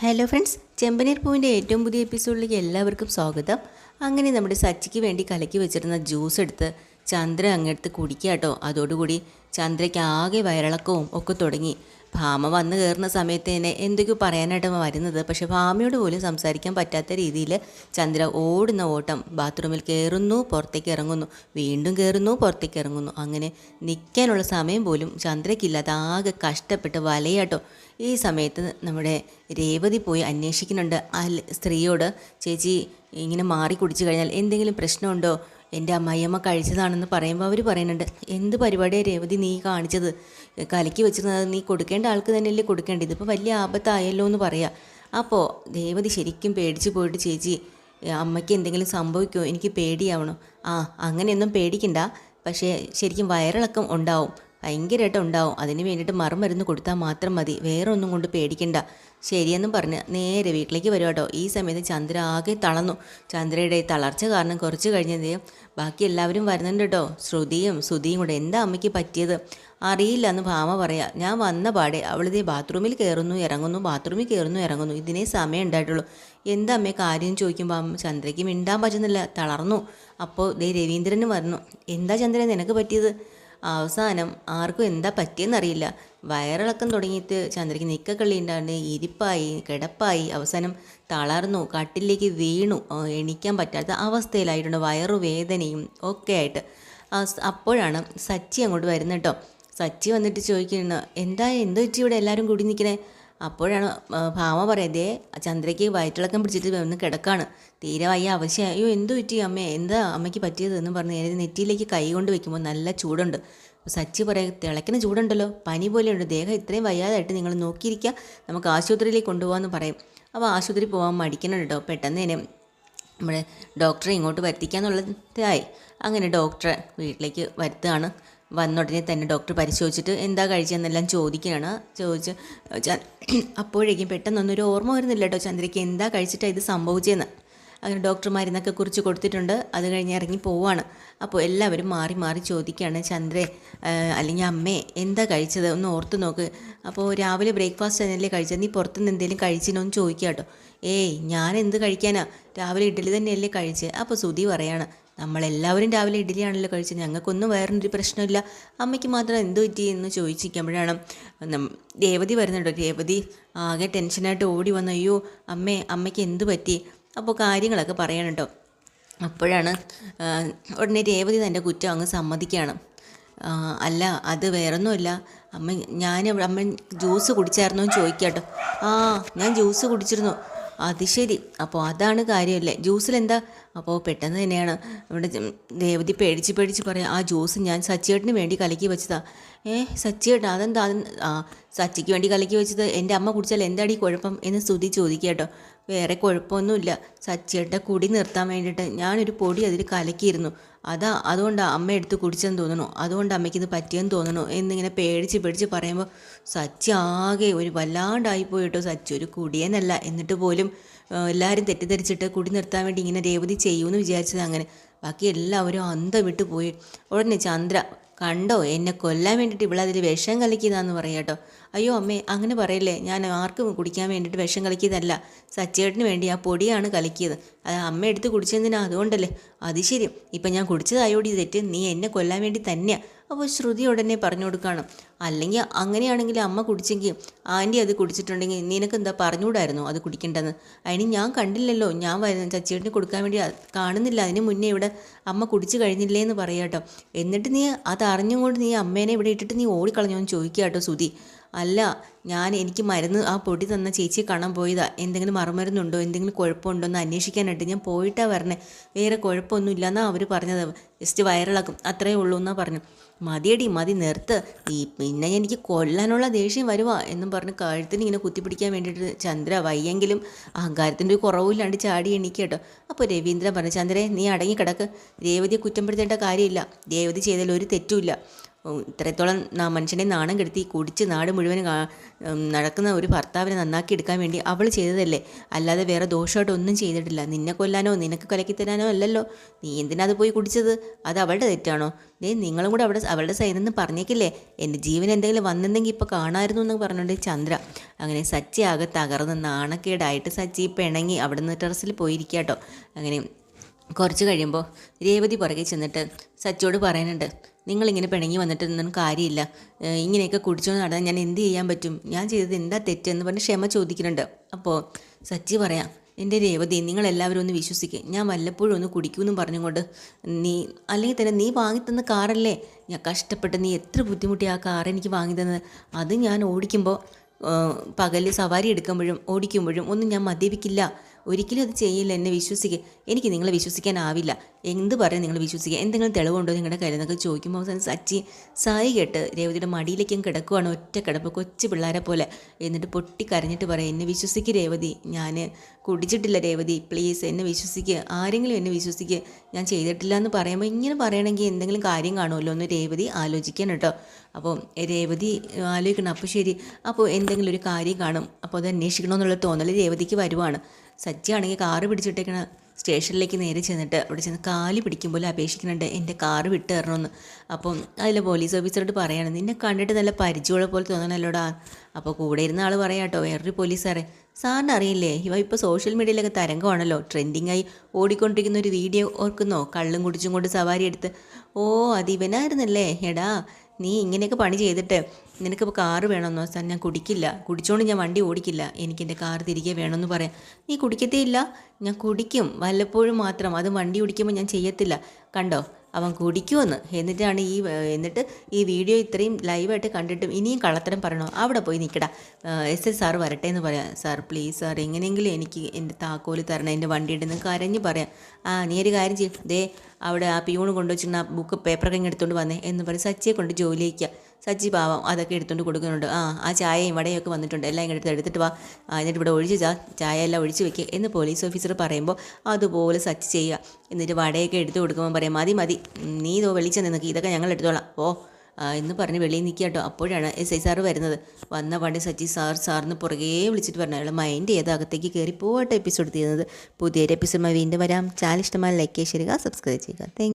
Hello friends ചെമ്പനീർ പൂവിന്റെ ഏറ്റവും പുതിയ എപ്പിസോഡിലേക്ക് എല്ലാവർക്കും സ്വാഗതം. അങ്ങനെ നമ്മുടെ സച്ചിക്ക് വേണ്ടി കലക്കി വെച്ചിരുന്ന ജ്യൂസ് എടുത്ത് ചന്ദ്ര അങ്ങെടുത്ത് കുടിക്കുക കേട്ടോ അതോടുകൂടി ചന്ദ്രയ്ക്ക് ആകെ വയറിളക്കവും ഒക്കെ തുടങ്ങി. ഭാമ വന്ന് കയറുന്ന സമയത്ത് തന്നെ എന്തൊക്കെയോ പറയാനായിട്ട് വരുന്നത്. പക്ഷേ ഭാമയോട് പോലും സംസാരിക്കാൻ പറ്റാത്ത രീതിയിൽ ചന്ദ്ര ഓടുന്ന ഓട്ടം ബാത്റൂമിൽ കയറുന്നു പുറത്തേക്ക് ഇറങ്ങുന്നു വീണ്ടും കയറുന്നു പുറത്തേക്ക് ഇറങ്ങുന്നു. അങ്ങനെ നിൽക്കാനുള്ള സമയം പോലും ചന്ദ്രയ്ക്കില്ലാതെ ആകെ കഷ്ടപ്പെട്ട് വലയാട്ടോ. ഈ സമയത്ത് നമ്മുടെ രേവതി പോയി അന്വേഷിക്കുന്നുണ്ട്. ആ സ്ത്രീയോട് ചേച്ചി ഇങ്ങനെ മാറി കുടിച്ചു കഴിഞ്ഞാൽ എന്തെങ്കിലും പ്രശ്നമുണ്ടോ? എന്റെ അമ്മായിയമ്മ കഴിച്ചതാണെന്ന് പറയുമ്പോൾ അവർ പറയുന്നുണ്ട് എന്ത് പരിപാടിയാണ് രേവതി നീ കാണിച്ചത്? കലക്കി വെച്ചിരുന്നത് നീ കൊടുക്കേണ്ട ആൾക്ക് തന്നെയല്ലേ കൊടുക്കേണ്ടത്? ഇതിപ്പോൾ വലിയ ആപത്തായല്ലോ എന്ന് പറയാം. അപ്പോൾ രേവതി ശരിക്കും പേടിച്ച് പോയിട്ട് ചേച്ചി അമ്മയ്ക്ക് എന്തെങ്കിലും സംഭവിക്കുമോ എനിക്ക് പേടിയാവണോ. ആ അങ്ങനെയൊന്നും പേടിക്കണ്ട. പക്ഷേ ശരിക്കും വയറിളക്കം ഉണ്ടാവും. ഭയങ്കരമായിട്ട് ഉണ്ടാവും. അതിന് വേണ്ടിയിട്ട് മറുമരുന്ന് കൊടുത്താൽ മാത്രം മതി. വേറെ ഒന്നും കൊണ്ട് പേടിക്കണ്ട. ശരിയെന്നും പറഞ്ഞ് നേരെ വീട്ടിലേക്ക് വരും കേട്ടോ. ഈ സമയത്ത് ചന്ദ്ര ആകെ തളർന്നു. ചന്ദ്രയുടെ തളർച്ച കാരണം കുറച്ച് കഴിഞ്ഞതേ ബാക്കി എല്ലാവരും വരുന്നുണ്ട് കേട്ടോ. ശ്രുതിയും ശ്രുതിയും കൂടെ. എന്താ അമ്മയ്ക്ക് പറ്റിയത്? അറിയില്ല എന്ന് ഭാമ പറയാം. ഞാൻ വന്ന പാടെ അവളിതേ ബാത്റൂമിൽ കയറുന്നു ഇറങ്ങുന്നു ബാത്റൂമിൽ കയറുന്നു ഇറങ്ങുന്നു. ഇതിനേ സമയം ഉണ്ടായിട്ടുള്ളൂ. എന്താ അമ്മേ കാര്യം ചോദിക്കുമ്പോൾ അമ്മ ചന്ദ്രയ്ക്ക് മിണ്ടാൻ പറ്റുന്നില്ല. തളർന്നു. അപ്പോൾ ദേ രവീന്ദ്രനും വന്നു എന്താ ചന്ദ്രൻ നിനക്ക് പറ്റിയത്? അവസാനം ആർക്കും എന്താ പറ്റിയെന്നറിയില്ല വയറിളക്കം തുടങ്ങിയിട്ട് ചന്ദ്രയ്ക്ക് നിക്കക്കള്ളി ഉണ്ടാണ്ട് ഇരിപ്പായി കിടപ്പായി അവസാനം തളർന്നു കട്ടിലേക്ക് വീണു. എണീക്കാൻ പറ്റാത്ത അവസ്ഥയിലായിട്ടുണ്ട്. വയറുവേദനയും ഒക്കെ ആയിട്ട്. അപ്പോഴാണ് സച്ചി അങ്ങോട്ട് വരുന്നത് കേട്ടോ. സച്ചി വന്നിട്ട് ചോദിക്കുന്നു എന്താ എന്ത് വെച്ച് ഇവിടെ എല്ലാവരും കൂടി നിൽക്കണേ? അപ്പോഴാണ് ഭാമ പറയതേ ചന്ദ്രയ്ക്ക് വയറ്റിളക്കം പിടിച്ചിട്ട് ഒന്ന് കിടക്കാണ്. തീരെ വയ്യ ആവശ്യം അയ്യോ എന്ത് പറ്റി അമ്മ? എന്താ അമ്മയ്ക്ക് പറ്റിയത് എന്ന് പറഞ്ഞ് നേരെ നെറ്റിയിലേക്ക് കൈ കൊണ്ട് വെക്കുമ്പോൾ നല്ല ചൂടുണ്ട്. സച്ചി പറയാം തിളക്കിന് ചൂടുണ്ടല്ലോ പനി പോലെയുണ്ട് ദേഹം ഇത്രയും വയ്യാതായിട്ട് നിങ്ങൾ നോക്കിയിരിക്കുക നമുക്ക് ആശുപത്രിയിലേക്ക് കൊണ്ടുപോകാമെന്ന് പറയും. അപ്പോൾ ആശുപത്രി പോകാൻ മടിക്കണം കേട്ടോ പെട്ടെന്ന് തന്നെ നമ്മുടെ ഡോക്ടറെ ഇങ്ങോട്ട് വരുത്തിക്കാന്നുള്ളതായി. അങ്ങനെ ഡോക്ടറെ വീട്ടിലേക്ക് വരുത്തുകയാണ്. വന്നുടനെ തന്നെ ഡോക്ടർ പരിശോധിച്ചിട്ട് എന്താ കഴിച്ചതെന്നെല്ലാം ചോദിക്കുകയാണ്. ചോദിച്ച് അപ്പോഴേക്കും പെട്ടെന്നൊന്നൊരു ഓർമ്മ വരുന്നില്ല കേട്ടോ ചന്ദ്രയ്ക്ക് എന്താ കഴിച്ചിട്ടാണ് ഇത് സംഭവിച്ചതെന്ന്. അങ്ങനെ ഡോക്ടർ മരുന്നൊക്കെ കുറിച്ച് കൊടുത്തിട്ടുണ്ട്. അത് കഴിഞ്ഞ് ഇറങ്ങി പോവാണ്. അപ്പോൾ എല്ലാവരും മാറി മാറി ചോദിക്കുകയാണ് ചന്ദ്രേ അല്ലെങ്കിൽ അമ്മേ എന്താ കഴിച്ചത്? ഒന്ന് ഓർത്ത് നോക്ക്. അപ്പോൾ രാവിലെ ബ്രേക്ക്ഫാസ്റ്റ് തന്നെയല്ലേ കഴിച്ചത്? നീ പുറത്തുനിന്ന് എന്തെങ്കിലും കഴിച്ചിനോ എന്ന് ചോദിക്കുക കേട്ടോ. ഏയ് ഞാൻ എന്ത് കഴിക്കാനാ? രാവിലെ ഇഡ്ഡലി തന്നെയല്ലേ കഴിച്ച് അപ്പോൾ സുധി പറയാണ് നമ്മളെല്ലാവരും രാവിലെ ഇഡ്ഡലിയാണല്ലോ കഴിച്ചത്. ഞങ്ങൾക്കൊന്നും വേറൊരു പ്രശ്നമില്ല. അമ്മയ്ക്ക് മാത്രം എന്ത് പറ്റി എന്ന് ചോദിച്ചിരിക്കുമ്പോഴാണ് രേവതി വരുന്നുണ്ടോ. രേവതി ആകെ ടെൻഷനായിട്ട് ഓടി വന്നു. അയ്യോ അമ്മേ അമ്മയ്ക്ക് എന്ത് പറ്റി? അപ്പോൾ കാര്യങ്ങളൊക്കെ പറയണം കേട്ടോ. അപ്പോഴാണ് ഉടനെ രേവതി തന്റെ കുറ്റം അങ്ങ് സമ്മതിക്കുകയാണ്. അല്ല അത് വേറൊന്നുമല്ല. അമ്മ ഞാൻ അമ്മ ജ്യൂസ് കുടിച്ചായിരുന്നു എന്ന് ചോദിക്കാട്ടോ ആ ഞാൻ ജ്യൂസ് കുടിച്ചിരുന്നു. അത് ശരി. അപ്പോൾ അതാണ് കാര്യമല്ലേ? ജ്യൂസിൽ എന്താ അപ്പോൾ പെട്ടെന്ന് തന്നെയാണ് ഇവിടെ ദേവതി പേടിച്ച് പേടിച്ച് പറയാം ആ ജ്യൂസ് ഞാൻ സച്ചിയേട്ടന് വേണ്ടി കലക്കി വെച്ചതാ. ഏ സച്ചിയേട്ടാ അതെന്താ? അത് ആ സച്ചിക്ക് വേണ്ടി കലക്കി വെച്ചത്? എന്റെ അമ്മ കുടിച്ചാൽ എന്താടി കുഴപ്പം? എന്ന് സ്തുതി ചോദിക്കുക കേട്ടോ വേറെ കുഴപ്പമൊന്നുമില്ല. സച്ചിയേട്ട കുടി നിർത്താൻ വേണ്ടിയിട്ട് ഞാനൊരു പൊടി അതിൽ കലക്കിയിരുന്നു. അതാ അതുകൊണ്ടാണ് അമ്മ എടുത്ത് കുടിച്ചെന്ന് തോന്നുന്നു. അതുകൊണ്ട് അമ്മയ്ക്ക് ഇത് പറ്റിയെന്ന് തോന്നുന്നു. എന്നിങ്ങനെ പേടിച്ച് പേടിച്ച് പറയുമ്പോൾ സച്ചി ആകെ ഒരു വല്ലാണ്ടായിപ്പോയിട്ടോ സച്ചി ഒരു കുടിയനല്ല. എന്നിട്ട് പോലും എല്ലാവരും തെറ്റിദ്ധരിച്ചിട്ട് കുടി നിർത്താൻ വേണ്ടി ഇങ്ങനെ രേവതി ചെയ്യുമെന്ന് വിചാരിച്ചത് അങ്ങനെ. ബാക്കി എല്ലാവരും അന്തം വിട്ടു പോയി. ഉടനെ ചന്ദ്ര കണ്ടോ? എന്നെ കൊല്ലാൻ വേണ്ടിയിട്ട് അതിൽ വിഷം കലക്കിയതാന്ന് പറയാം കേട്ടോ അയ്യോ അമ്മേ അങ്ങനെ പറയല്ലേ? ഞാൻ ആർക്കും കുടിക്കാൻ വേണ്ടിയിട്ട് വിഷം കലക്കിയതല്ല. സച്ചേട്ടന് വേണ്ടി ആ പൊടിയാണ് കലക്കിയത്. അത് അമ്മ എടുത്ത് കുടിച്ചതിനാ അതുകൊണ്ടല്ലേ. അത് ശരി. ഇപ്പം ഞാൻ കുടിച്ചതായോടി തെറ്റ്. നീ എന്നെ കൊല്ലാൻ വേണ്ടി തന്നെയാ. അപ്പോൾ ശ്രുതി ഉടനെ പറഞ്ഞു കൊടുക്കുകയാണ് അല്ലെങ്കിൽ അങ്ങനെയാണെങ്കിൽ അമ്മ കുടിച്ചെങ്കിൽ ആന്റി അത് കുടിച്ചിട്ടുണ്ടെങ്കിൽ നിനക്ക് എന്താ പറഞ്ഞുകൂടായിരുന്നു അത് കുടിക്കേണ്ടെന്ന്? അതിന് ഞാൻ കണ്ടില്ലല്ലോ. ഞാൻ വരുന്ന ചച്ചേട്ടിന് കൊടുക്കാൻ വേണ്ടി കാണുന്നില്ല. അതിന് മുന്നേ ഇവിടെ അമ്മ കുടിച്ചു കഴിഞ്ഞില്ലേ എന്ന് പറയാം കേട്ടോ എന്നിട്ട് നീ അത് അറിഞ്ഞുകൊണ്ട് നീ അമ്മേനെ ഇവിടെ ഇട്ടിട്ട് നീ ഓടിക്കളഞ്ഞോ എന്ന് ചോദിക്കുക കേട്ടോ സുധി അല്ല ഞാൻ എനിക്ക് മരുന്ന് ആ പൊടി തന്ന ചേച്ചിയെ കാണാൻ പോയതാ. എന്തെങ്കിലും മറുമരുന്നുണ്ടോ? എന്തെങ്കിലും കുഴപ്പമുണ്ടോ? എന്ന് അന്വേഷിക്കാനായിട്ട് ഞാൻ പോയിട്ടാ വരണേ. വേറെ കുഴപ്പമൊന്നും ഇല്ലെന്നാ അവർ പറഞ്ഞത്. ജസ്റ്റ് വയറിളക്കും. അത്രയേ ഉള്ളൂ എന്നാ പറഞ്ഞു. മതിയടി മതി നിർത്ത്. ഈ പിന്നെ എനിക്ക് കൊല്ലാനുള്ള ദേഷ്യം വരുവാ എന്നും പറഞ്ഞ് കഴുത്തിന് ഇങ്ങനെ കുത്തിപ്പിടിക്കാൻ വേണ്ടിയിട്ട് ചന്ദ്ര വയ്യെങ്കിലും അഹങ്കാരത്തിന്റെ ഒരു കുറവില്ലാണ്ട് ചാടി എണീക്കട്ടോ കേട്ടോ. അപ്പോൾ രവീന്ദ്രൻ പറഞ്ഞു ചന്ദ്രേ നീ അടങ്ങി കിടക്ക് രേവതിയെ കുറ്റപ്പെടുത്തേണ്ട കാര്യമില്ല. രേവതി ചെയ്തതിൽ ഒരു തെറ്റുമില്ല. ഇത്രത്തോളം നാ മനുഷ്യനെ നാണം കെടുത്തി കുടിച്ച് നാട് മുഴുവൻ നടക്കുന്ന ഒരു ഭർത്താവിനെ നന്നാക്കി എടുക്കാൻ വേണ്ടി അവൾ ചെയ്തതല്ലേ? അല്ലാതെ വേറെ ദോഷമായിട്ട് ഒന്നും ചെയ്തിട്ടില്ല. നിന്നെ കൊല്ലാനോ നിനക്ക് കലക്കി തരാനോ അല്ലല്ലോ. നീ എന്തിനാ അത് പോയി കുടിച്ചത്? അത് അവളുടെ തെറ്റാണോ? ദേ നിങ്ങളും കൂടെ അവിടെ അവളുടെ സൈഡിൽ നിന്ന് പറഞ്ഞേക്കില്ലേ? എന്റെ ജീവൻ എന്തെങ്കിലും വന്നെന്നെങ്കിൽ ഇപ്പോൾ കാണാമായിരുന്നു എന്ന് പറഞ്ഞുകൊണ്ട് ചന്ദ്ര. അങ്ങനെ സച്ചി ആകെ തകർന്ന് നാണക്കേടായിട്ട് സച്ചി പിണങ്ങി അവിടെ നിന്ന് ടെറസിൽ പോയിരിക്കാട്ടോ. കേട്ടോ അങ്ങനെ കുറച്ച് കഴിയുമ്പോൾ രേവതി പുറകെ ചെന്നിട്ട് സച്ചോട് പറയാനുണ്ട് നിങ്ങളിങ്ങനെ പിണങ്ങി വന്നിട്ടൊന്നും കാര്യമില്ല. ഇങ്ങനെയൊക്കെ കുടിച്ചോണ്ട് നടന്നാൽ ഞാൻ എന്ത് ചെയ്യാൻ പറ്റും? ഞാൻ ചെയ്തത് എന്താ തെറ്റെന്ന് പറഞ്ഞ് ക്ഷമ ചോദിക്കുന്നുണ്ട്. അപ്പോൾ സച്ചി പറയാം എന്റെ രേവതി നിങ്ങളെല്ലാവരും ഒന്ന് വിശ്വസിക്കുക ഞാൻ വല്ലപ്പോഴും ഒന്ന് കുടിക്കുമെന്നും പറഞ്ഞുകൊണ്ട് നീ അല്ലെങ്കിൽ തന്നെ നീ വാങ്ങിത്തന്ന കാറല്ലേ? ഞാൻ കഷ്ടപ്പെട്ട് നീ എത്ര ബുദ്ധിമുട്ടി ആ കാർ എനിക്ക് വാങ്ങിത്തന്നത്? അത് ഞാൻ ഓടിക്കുമ്പോൾ പകലിൽ സവാരി എടുക്കുമ്പോഴും ഓടിക്കുമ്പോഴും ഒന്നും ഞാൻ മദ്യപിക്കില്ല. ഒരിക്കലും അത് ചെയ്യില്ല എന്നെ വിശ്വസിക്കുക എനിക്ക് നിങ്ങളെ വിശ്വസിക്കാനാവില്ല. എന്ത് പറയും നിങ്ങൾ വിശ്വസിക്കുക എന്തെങ്കിലും തെളിവുണ്ടോ നിങ്ങളുടെ കയ്യിൽ നിന്നൊക്കെ ചോദിക്കുമ്പോൾ അവസാനം സച്ചി സായി കേട്ട് രേവതിയുടെ മടിയിലേക്കും കിടക്കുവാണ് ഒറ്റ കിടപ്പ് കൊച്ചു പിള്ളേരെ പോലെ. എന്നിട്ട് പൊട്ടി കരഞ്ഞിട്ട് പറയും എന്നെ വിശ്വസിക്കുക രേവതി ഞാൻ കുടിച്ചിട്ടില്ല രേവതി പ്ലീസ് എന്നെ വിശ്വസിക്കുക ആരെങ്കിലും എന്നെ വിശ്വസിക്കുക ഞാൻ ചെയ്തിട്ടില്ല എന്ന് പറയുമ്പോൾ ഇങ്ങനെ പറയണമെങ്കിൽ എന്തെങ്കിലും കാര്യം കാണുമല്ലോ ഒന്ന് രേവതി ആലോചിക്കാൻ കേട്ടോ. അപ്പോൾ രേവതി ആലോചിക്കണം അപ്പോൾ ശരി അപ്പോൾ എന്തെങ്കിലും ഒരു കാര്യം കാണും. അപ്പോൾ അത് അന്വേഷിക്കണമെന്നുള്ള തോന്നൽ രേവതിക്ക് വരുവാണ്. സജ്ജയാണെങ്കിൽ കാറ് പിടിച്ചിട്ടേക്കണ. സ്റ്റേഷനിലേക്ക് നേരെ ചെന്നിട്ട് അവിടെ ചെന്ന് കാൽ പിടിക്കുമ്പോൾ അപേക്ഷിക്കുന്നുണ്ട്. എന്റെ കാറ് വിട്ട് തരണമെന്ന് അപ്പം അതിലെ പോലീസ് ഓഫീസറോട് പറയാണ് നിന്നെ കണ്ടിട്ട് നല്ല പരിചയമുള്ള പോലെ തോന്നണല്ലോടാ. അപ്പോൾ കൂടെ ഇരുന്ന ആൾ പറയാട്ടോ വേറൊരു പോലീസാറെ. സാറിന് അറിയില്ലേ ഇവ ഇപ്പോൾ സോഷ്യൽ മീഡിയയിലൊക്കെ തരംഗമാണല്ലോ. ട്രെൻഡിങ്ങായി ഓടിക്കൊണ്ടിരിക്കുന്ന ഒരു വീഡിയോ ഓർക്കുന്നോ? കള്ളും കുടിച്ചും കൊണ്ട് സവാരി എടുത്ത്. ഓ അത് ഇവനായിരുന്നല്ലേ. എടാ നീ ഇങ്ങനെയൊക്കെ പണി ചെയ്തിട്ട് നിനക്കിപ്പോൾ കാറ് വേണമെന്നോ സാർ ഞാൻ കുടിക്കില്ല. കുടിച്ചോണ്ട് ഞാൻ വണ്ടി ഓടിക്കില്ല. എനിക്ക് എന്റെ കാറ് തിരികെ വേണമെന്ന് പറയാം. നീ കുടിക്കത്തേ ഇല്ല. ഞാൻ കുടിക്കും. വല്ലപ്പോഴും മാത്രം. അത് വണ്ടി ഓടിക്കുമ്പോൾ ഞാൻ ചെയ്യത്തില്ല. കണ്ടോ? അവൻ കുടിക്കുമെന്ന്. എന്നിട്ടാണ് ഈ എന്നിട്ട് ഈ വീഡിയോ ഇത്രയും ലൈവായിട്ട് കണ്ടിട്ടും ഇനിയും കള്ളത്തരം പറയണോ? അവിടെ പോയി നിൽക്കടാ എസ് എസ് സാർ വരട്ടെ എന്ന് പറയാം. സാർ പ്ലീസ് സാർ എങ്ങനെയെങ്കിലും എനിക്ക് എന്റെ താക്കോൽ തരണം എന്റെ വണ്ടിയുടെ നിന്ന് കരഞ്ഞ് പറയാം. ആ നീ ഒരു കാര്യം ചെയ്യും. ദേ അവിടെ ആ പിയൂണ് കൊണ്ടുവച്ചിരുന്ന ആ ബുക്ക് പേപ്പറൊക്കെ ഇങ്ങ് എടുത്തുകൊണ്ട് വന്നേ എന്ന് പറഞ്ഞ് സച്ചിയെ കൊണ്ട് ജോലിയേക്കുക സച്ചി പാവം അതൊക്കെ എടുത്തുകൊണ്ട് കൊടുക്കുന്നുണ്ട്. ആ ആ ചായയും വടയും ഒക്കെ വന്നിട്ടുണ്ട്. എല്ലാം ഇങ്ങനെ എടുത്ത് എടുത്തിട്ട് വാ. എന്നിട്ട് ഇവിടെ ഒഴിച്ച് ചാ ചായ എല്ലാം ഒഴിച്ച് വെക്കുക എന്ന് പോലീസ് ഓഫീസർ പറയുമ്പോൾ അതുപോലെ സച്ച് ചെയ്യുക. എന്നിട്ട് വടയൊക്കെ എടുത്ത് കൊടുക്കുമ്പോൾ പറയാം മതി മതി. നീ ഇതോ വെളിച്ചം നിനക്ക് ഇതൊക്കെ ഞങ്ങൾ എടുത്തോളാം. ഓ എന്ന് പറഞ്ഞ് വെളിയിൽ നിൽക്കുക കേട്ടോ. അപ്പോഴാണ് എസ് ഐ സാറ് വരുന്നത്. വന്ന പണ്ട് സച്ചി സാർ സാറിന് പുറകെ വിളിച്ചിട്ട് പറഞ്ഞു. അയാൾ മൈൻഡ് ചെയ്ത് അകത്തേക്ക് കയറി പോകട്ടെ എപ്പിസോഡ് തീരുന്നത് പുതിയൊരു എപ്പിസോഡ് വീണ്ടും വരാം. ചാനൽ ഇഷ്ടമായി ലൈക്ക് ചെയ്യുക സബ്സ്ക്രൈബ് ചെയ്യുക. താങ്ക്